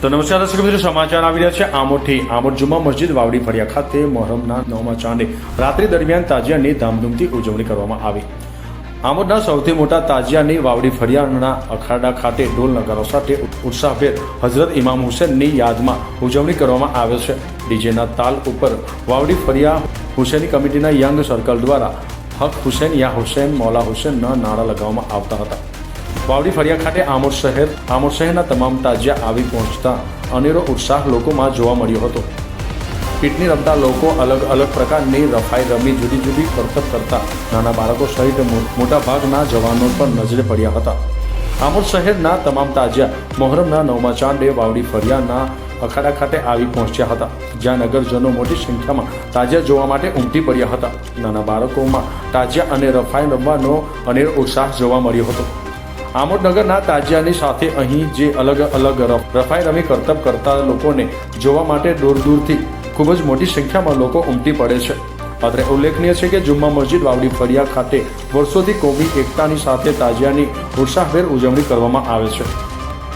તો નમસ્કાર દર્શક મિત્રો, સમાચાર આવી રહ્યા છે આમોઠી. આમોદ જુમા મસ્જિદ વાવડી ફળિયા ખાતે મોહરમના નવમા ચાંદે રાત્રિ દરમિયાન તાજિયાની ધામધૂમથી ઉજવણી કરવામાં આવી. આમોદના સૌથી મોટા તાજિયાની વાવડી ફળિયાના અખાડા ખાતે ઢોલ નગારો સાથે ઉત્સાહભેર હઝરત ઇમામ હુસેનની યાદમાં ઉજવણી કરવામાં આવે છે. ડીજેના તાલ ઉપર વાવડી ફળિયા હુસેની કમિટીના યંગ સર્કલ દ્વારા હક હુસેન યા હુસેન, મૌલા હુસેનના નાણાં લગાવવામાં આવતા હતા. વાવડી ફળિયા ખાતે આમોદ શહેર, આમોદ શહેરના તમામ તાજિયા આવી પહોંચતા અનેરો ઉત્સાહ લોકોમાં જોવા મળ્યો હતો. પીટની રમતા લોકો અલગ અલગ પ્રકારની રફાઈ રમી જુદી જુદી કરતબ કરતા નાના બાળકો સહિત મોટા ભાગના જવાનો પણ નજરે પડ્યા હતા. આમોદ શહેરના તમામ તાજિયા મોહરમના નવમા ચાંદે વાવડી ફળિયાના અખાડા ખાતે આવી પહોંચ્યા હતા, જ્યાં નગરજનો મોટી સંખ્યામાં તાજિયા જોવા માટે ઉમટી પડ્યા હતા. નાના બાળકોમાં તાજિયા અને રફાઈ રમવાનો અનેરો ઉત્સાહ જોવા મળ્યો હતો. આમોદનગરના તાજિયાની સાથે અહીં જે અલગ અલગ રફ- રફાઈ રમી કરતબ કરતા લોકોને જોવા માટે દૂર દૂરથી ખૂબ જ મોટી સંખ્યામાં લોકો ઉમટી પડે છે. અત્રે ઉલ્લેખનીય છે કે જુમ્મા મસ્જિદ વાવડી ફરિયા ખાતે વર્ષોથી કોમી એકતાની સાથે તાજિયાની ઉત્સાહભેર ઉજવણી કરવામાં આવે છે.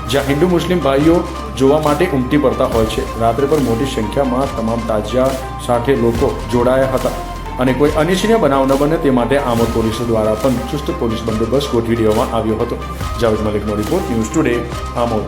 જ્યાં હિન્દુ મુસ્લિમ ભાઈઓ જોવા માટે ઉમટી પડતા હોય છે. રાત્રે પર મોટી સંખ્યામાં તમામ તાજિયા સાથે લોકો જોડાયા હતા. અને કોઈ અનિચ્છનીય બનાવ ન બને તે માટે આમોદ પોલીસ દ્વારા પણ ચુસ્ત પોલીસ બંદોબસ્ત ગોઠવી દેવામાં આવ્યો હતો. જાવેદ મલિકનો રિપોર્ટ ન્યૂઝ ટુડે, આમોદ.